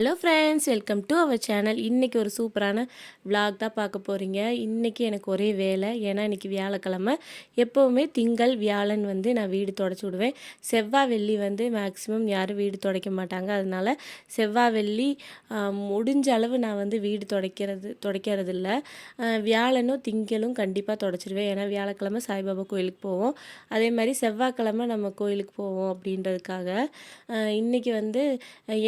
Hello friends welcome to our channel இன்றைக்கி ஒரு சூப்பரான விளாக் தான் பார்க்க போகிறீங்க இன்றைக்கி எனக்கு ஒரே வேலை. ஏன்னா இன்றைக்கி வியாழக்கிழமை. எப்போவுமே திங்கள் வியாழன் வந்து நான் வீடு தொடச்சி விடுவேன். செவ்வாய் வெள்ளி வந்து மேக்ஸிமம் யாரும் வீடு துடைக்க மாட்டாங்க. அதனால் செவ்வாய் வெள்ளி முடிஞ்ச அளவு நான் வந்து வீடு துடைக்கிறது துடைக்கிறது இல்லை வியாழனும் திங்களும் கண்டிப்பாக தொடச்சிடுவேன் ஏன்னா வியாழக்கிழமை சாய்பாபா கோயிலுக்கு போவோம். அதே மாதிரி செவ்வாய்க்கிழமை நம்ம கோயிலுக்கு போவோம் அப்படின்றதுக்காக இன்றைக்கி வந்து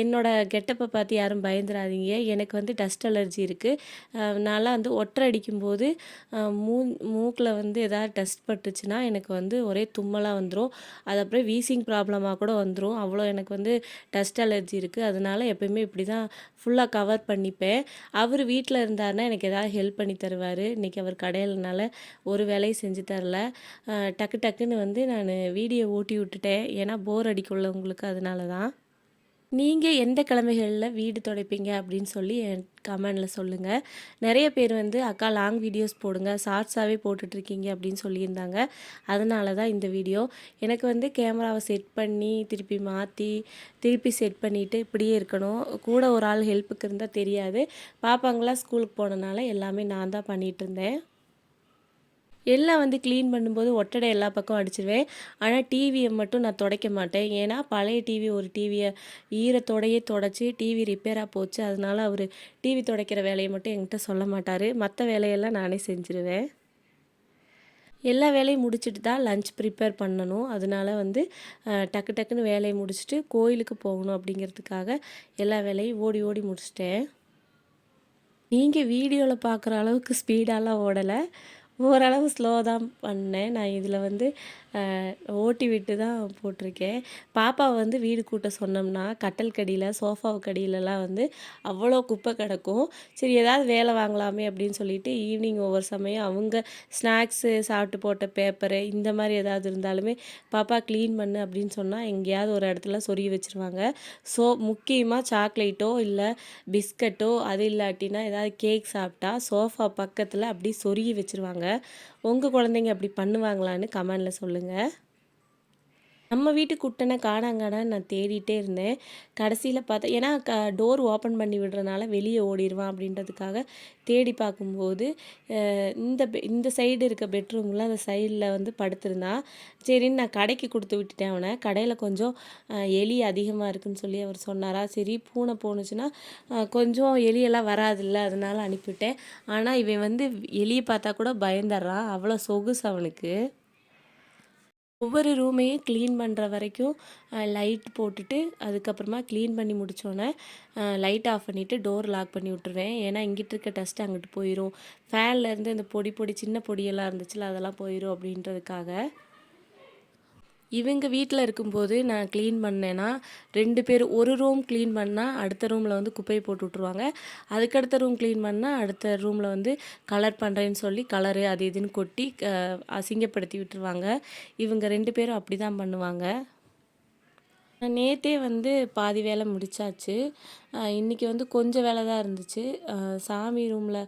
என்னோடய என்னோட கெட்டப்பை பார்த்து யாரும் பயந்துடாதீங்க எனக்கு வந்து டஸ்ட் அலர்ஜி இருக்குது நான்லாம் வந்து ஒற்றை அடிக்கும்போது மூ மூக்கில் வந்து எதாவது டஸ்ட் பட்டுச்சுன்னா எனக்கு வந்து ஒரே தும்மலாக வந்துடும் அது அப்புறம் வீசிங் ப்ராப்ளமாக கூட வந்துடும் அவ்வளோ எனக்கு வந்து டஸ்ட் அலர்ஜி இருக்குது அதனால எப்பயுமே இப்படி தான் ஃபுல்லாக கவர் பண்ணிப்பேன். அவர் வீட்டில் இருந்தாருன்னா எனக்கு ஏதாவது ஹெல்ப் பண்ணி தருவார். இன்றைக்கி அவர் கடையிலனால ஒரு வேலையும் செஞ்சு தரல. டக்கு டக்குன்னு வந்து நான் வீடியோ ஓட்டி விட்டுட்டேன். ஏன்னா போர் அடிக்குள்ள உங்களுக்கு அதனால தான் நீங்கள் எந்த கிழமைகளில் வீடு துடைப்பீங்க அப்படின்னு சொல்லி என் கமெண்டில் சொல்லுங்கள் நிறைய பேர் வந்து அக்கா லாங் வீடியோஸ் போடுங்க. ஷார்ட்ஸாகவே போட்டுட்ருக்கீங்க அப்படின்னு சொல்லியிருந்தாங்க. அதனால தான் இந்த வீடியோ எனக்கு வந்து கேமராவை செட் பண்ணி திருப்பி மாற்றி திருப்பி செட் பண்ணிவிட்டு இப்படியே இருக்கணும். கூட ஒரு ஆள் ஹெல்ப்புக்கு இருந்தால் தெரியாது. பாப்பாங்களாம் ஸ்கூலுக்கு போனனால எல்லாமே நான் தான் பண்ணிகிட்டு இருந்தேன். எல்லாம் வந்து க்ளீன் பண்ணும்போது ஒட்டடை எல்லா பக்கம் அடிச்சிருவேன். ஆனால் டிவியை மட்டும் நான் துடைக்க மாட்டேன். ஏன்னா பழைய டிவி ஒரு டிவியை ஈரத்தோடையே தொடச்சி டிவி ரிப்பேராக போச்சு. அதனால அவர் டிவி துடைக்கிற வேலையை மட்டும் என்கிட்ட சொல்ல மாட்டார். மற்ற வேலையெல்லாம் நானே செஞ்சுருவேன். எல்லா வேலையும் முடிச்சுட்டு தான் லஞ்ச் ப்ரிப்பேர் பண்ணணும். அதனால வந்து டக்கு டக்குன்னு வேலையை முடிச்சுட்டு கோயிலுக்கு போகணும் அப்படிங்கிறதுக்காக எல்லா வேலையும் ஓடி ஓடி முடிச்சிட்டேன். நீங்கள் வீடியோவில் பார்க்குற அளவுக்கு ஸ்பீடாலாம் ஓடலை. ஓரளவு ஸ்லோ தான் பண்ணேன். நான் இதில் வந்து ஓட்டி விட்டு தான் போட்டிருக்கேன். பாப்பா வந்து வீடு கூட்ட சொன்னோம்னா கட்டல் கடியில் சோஃபாவு கடியிலலாம் வந்து அவ்வளோ குப்பை கிடக்கும். சரி ஏதாவது வேலை வாங்கலாமே அப்படின்னு சொல்லிட்டு ஈவினிங் ஒவ்வொரு சமயம் அவங்க ஸ்நாக்ஸு சாப்பிட்டு போட்ட பேப்பரு இந்த மாதிரி ஏதாவது இருந்தாலுமே பாப்பா க்ளீன் பண்ணு அப்படின்னு சொன்னால் எங்கேயாவது ஒரு இடத்துல சொருகி வச்சுருவாங்க. ஸோ முக்கியமாக சாக்லேட்டோ இல்லை பிஸ்கட்டோ அது இல்லாட்டினா ஏதாவது கேக் சாப்பிட்டா சோஃபா பக்கத்தில் அப்படி சொருகி வச்சுருவாங்க. உங்கள் குழந்தைங்க அப்படி பண்ணுவாங்களான்னு கமெண்டில் சொல்லுங்கள் நம்ம வீட்டு குட்டனை காணாங்கடான்னு நான் தேடிட்டே இருந்தேன். கடைசியில் பார்த்தா ஏன்னா க டோர் ஓப்பன் பண்ணி விடுறனால வெளியே ஓடிடுவான் அப்படின்றதுக்காக தேடி பார்க்கும்போது இந்த இந்த சைடு இருக்க பெட்ரூமில் அந்த சைடில் வந்து படுத்திருந்தான் சரின்னு நான் கடைக்கு கொடுத்து விட்டுட்டேன் அவனை. கடையில் கொஞ்சம் எலி அதிகமாக இருக்குன்னு சொல்லி அவர் சொன்னாரா சரி பூனை போணுச்சுன்னா கொஞ்சம் எலியெல்லாம் வராதுல்ல அதனால அனுப்பிவிட்டேன். ஆனால் இவன் வந்து எலியை பார்த்தா கூட பயந்துடுறான். அவ்வளோ சொகுசு அவனுக்கு. ஒவ்வொரு ரூமையும் க்ளீன் பண்ணுற வரைக்கும் லைட் போட்டுட்டு அதுக்கப்புறமா க்ளீன் பண்ணி முடித்தோன்னே லைட் ஆஃப் பண்ணிவிட்டு டோர் லாக் பண்ணி விட்டுருவேன். ஏன்னா இங்கிட்டு இருக்க டஸ்ட் அங்கிட்டு போயிடும் ஃபேன்லேருந்து இந்த பொடி பொடி சின்ன பொடியெல்லாம் இருந்துச்சுல அதெல்லாம் போயிடும் அப்படின்றதுக்காக. இவங்க வீட்டில் இருக்கும்போது நான் க்ளீன் பண்ணேன்னா ரெண்டு பேர் ஒரு ரூம் க்ளீன் பண்ணால் அடுத்த ரூமில் வந்து குப்பையை போட்டு விட்ருவாங்க அதுக்கடுத்த ரூம் க்ளீன் பண்ணால் அடுத்த ரூமில் வந்து கலர் பண்ணுறேன்னு சொல்லி கலரு அது இதுன்னு கொட்டி அசிங்கப்படுத்தி விட்டுருவாங்க. இவங்க ரெண்டு பேரும் அப்படி தான் பண்ணுவாங்க. நேற்றே வந்து பாதி வேலை முடித்தாச்சு இன்றைக்கி இன்னைக்கு வந்து கொஞ்சம் வேலை தான் இருந்துச்சு. சாமி ரூமில்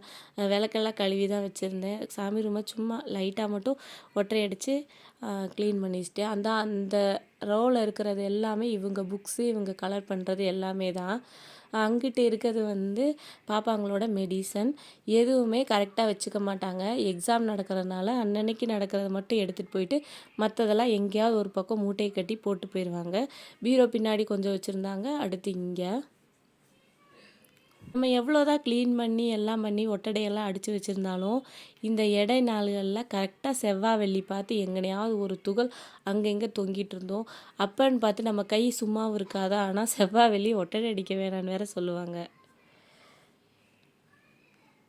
விளக்கெல்லாம் கழுவி தான் வச்சுருந்தேன். சாமி ரூமை சும்மா லைட்டாக மட்டும் ஒற்றை அடித்து க்ளீன் பண்ணி வச்சுட்டேன் அந்த அந்த ரோவில் இருக்கிறது எல்லாமே இவங்க புக்ஸு இவங்க கலர் பண்ணுறது எல்லாமே தான். அங்கிட்டு இருக்கிறது வந்து பாப்பாங்களோட மெடிசன் எதுவுமே கரெக்டாக வச்சுக்க மாட்டாங்க. எக்ஸாம் நடக்கிறதுனால அன்னன்னைக்கு நடக்கிறத மட்டும் எடுத்துகிட்டு போயிட்டு மற்றதெல்லாம் எங்கேயாவது ஒரு பக்கம் மூட்டையை கட்டி போட்டு போயிடுவாங்க பீரோ பின்னாடி கொஞ்சம் வச்சுருந்தாங்க அடுத்து இங்கே. நம்ம எவ்வளோதான் க்ளீன் பண்ணி எல்லாம் பண்ணி ஒட்டடையெல்லாம் அடித்து வச்சுருந்தாலும் இந்த எடை நாள்களில் கரெக்டாக செவ்வாய் வெள்ளி பார்த்து எங்கனையாவது ஒரு துகள் அங்கங்கே தொங்கிட்டு இருந்தோம். அப்போன்னு பார்த்து நம்ம கை சும்மாவும் இருக்காதா? ஆனால் செவ்வாய் வெள்ளி ஒட்டடை அடிக்க வேணான்னு வேற சொல்லுவாங்க.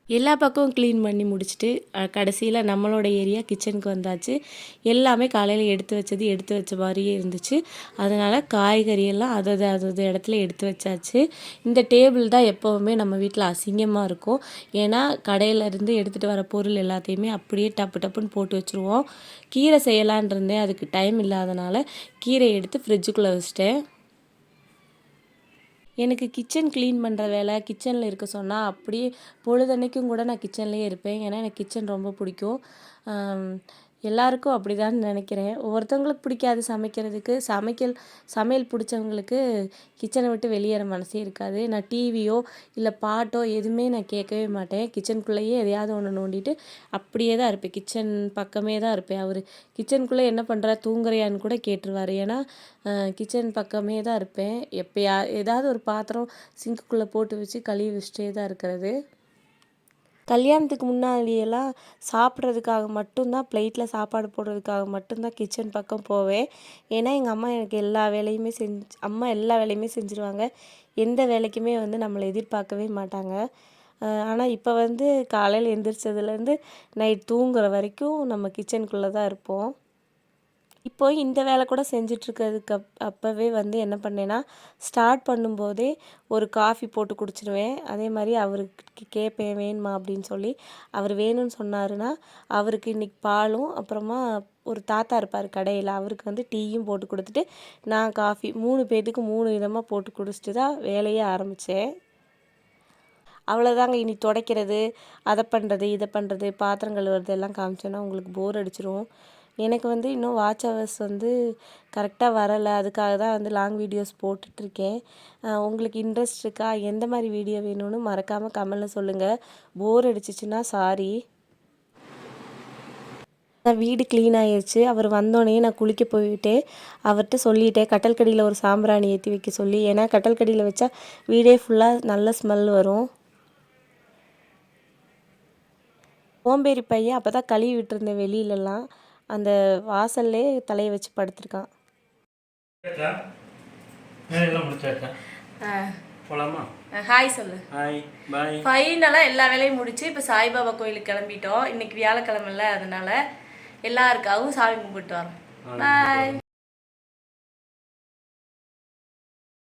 எல்லா பக்கமும் க்ளீன் பண்ணி முடிச்சுட்டு கடைசியில் நம்மளோட ஏரியா கிச்சனுக்கு வந்தாச்சு. எல்லாமே காலையில் எடுத்து வச்சது எடுத்து வச்ச மாதிரியே இருந்துச்சு. அதனால் காய்கறியெல்லாம் அதது அதது இடத்துல எடுத்து வச்சாச்சு. இந்த டேபிள் தான் எப்போவுமே நம்ம வீட்டில் அசிங்கமாக இருக்கும். ஏன்னா கடையிலேருந்து எடுத்துகிட்டு வர பொருள் எல்லாத்தையுமே அப்படியே டப்பு டப்புன்னு போட்டு வச்சுருவோம். கீரை செய்யலான் இருந்தேன். அதுக்கு டைம் இல்லாதனால கீரை எடுத்து ஃப்ரிட்ஜுக்குள்ளே வச்சிட்டேன். எனக்கு கிச்சன் க்ளீன் பண்ணுற வேலை கிச்சனில் இருக்க சொன்னால் அப்படியே பொழுதன்னைக்கும் கூட நான் கிச்சன்லேயே இருப்பேன். ஏன்னா எனக்கு கிச்சன் ரொம்ப பிடிக்கும். எல்லாருக்கும் எல்லாருக்கும் அப்படிதான் நினைக்கிறேன். ஒவ்வொருத்தவங்களுக்கு பிடிக்காது சமைக்கிறதுக்கு. சமைக்கல் சமையல் பிடிச்சவங்களுக்கு கிச்சனை விட்டு வெளியேற மனசே இருக்காது. நான் டிவியோ இல்லை பாட்டோ எதுவுமே நான் கேட்கவே மாட்டேன். கிச்சனுக்குள்ளேயே எதையாவது ஒன்று நோண்டிட்டு அப்படியே தான் இருப்பேன். கிச்சன் பக்கமே தான் இருப்பேன். அவர் கிச்சனுக்குள்ளே என்ன பண்ணுறா தூங்குறியான்னு கூட கேட்டுருவார். ஏன்னா கிச்சன் பக்கமே தான் இருப்பேன். எப்போயா ஏதாவது ஒரு பாத்திரம் சிங்க்குள்ளே போட்டு வச்சு கழுவி வச்சுட்டே தான் இருக்கிறது. கல்யாணத்துக்கு முன்னாடியெல்லாம் சாப்பிட்றதுக்காக மட்டும்தான் பிளேட்டில் சாப்பாடு போடுறதுக்காக மட்டும்தான் கிச்சன் பக்கம் போவேன். ஏன்னா எங்கள் அம்மா எனக்கு எல்லா வேலையுமே செஞ்சு அம்மா எல்லா வேலையுமே செஞ்சுருவாங்க. எந்த வேலைக்குமே வந்து நம்மளை எதிர்பார்க்கவே மாட்டாங்க. ஆனால் இப்போ வந்து காலையில் எந்திரிச்சதுலேருந்து நைட் தூங்குற வரைக்கும் நம்ம கிச்சனுக்குள்ளே தான் இருப்போம். இப்போ இந்த வேலை கூட செஞ்சிட்ருக்கிறதுக்கு அப் அப்போவே வந்து என்ன பண்ணேன்னா ஸ்டார்ட் பண்ணும்போதே ஒரு காஃபி போட்டு குடிச்சிடுவேன் அதே மாதிரி அவருக்கு கேட்பேன் வேணுமா அப்படின்னு சொல்லி. அவர் வேணும்னு சொன்னாருன்னா அவருக்கு இன்றைக்கி பாலும் அப்புறமா ஒரு தாத்தா இருப்பார் கடையில் அவருக்கு வந்து டீயும் போட்டு கொடுத்துட்டு நான் காஃபி மூணு பேர்த்துக்கு மூணு விதமாக போட்டு குடிச்சிட்டு தான் வேலையே ஆரம்பித்தேன் அவ்வளோதாங்க இனி துடைக்கிறது அதை பண்ணுறது இதை பண்ணுறது பாத்திரம் கழுவுறது எல்லாம் காமிச்சோன்னா உங்களுக்கு போர் அடிச்சிரும். எனக்கு வந்து இன்னும் வாட்ச் ஹவர்ஸ் வந்து கரெக்டாக வரலை. அதுக்காக தான் வந்து லாங் வீடியோஸ் போட்டுட்ருக்கேன். உங்களுக்கு இன்ட்ரெஸ்ட் இருக்கா? எந்த மாதிரி வீடியோ வேணும்னு மறக்காமல் கமெண்டில் சொல்லுங்கள் போர் அடிச்சிச்சுன்னா சாரி நான் வீடு க்ளீன் ஆயிடுச்சு அவர் வந்தோடனே நான் குளிக்க போயிட்டு அவர்கிட்ட சொல்லிட்டேன். கட்டல் கடியில் ஒரு சாம்பிராணி ஏற்றி வைக்க சொல்லி. ஏன்னா கட்டல் கடியில் வச்சா வீடே ஃபுல்லாக நல்ல ஸ்மெல் வரும். ஓம்பேரி பையன் அப்போ தான் கழுவி விட்டுருந்தேன் வெளியிலலாம். அந்த வாசல்லே தலையை வச்சு படுத்திருக்கான். ஹாய் சொல்லு. ஹாய் ஃபைனலாக எல்லா வேலையும் முடிச்சு இப்போ சாய்பாபா கோயிலுக்கு கிளம்பிட்டோம். இன்னைக்கு வியாழக்கிழமைல அதனால எல்லாருக்காகவும் சாமி கும்பிட்டு வரோம். பாய்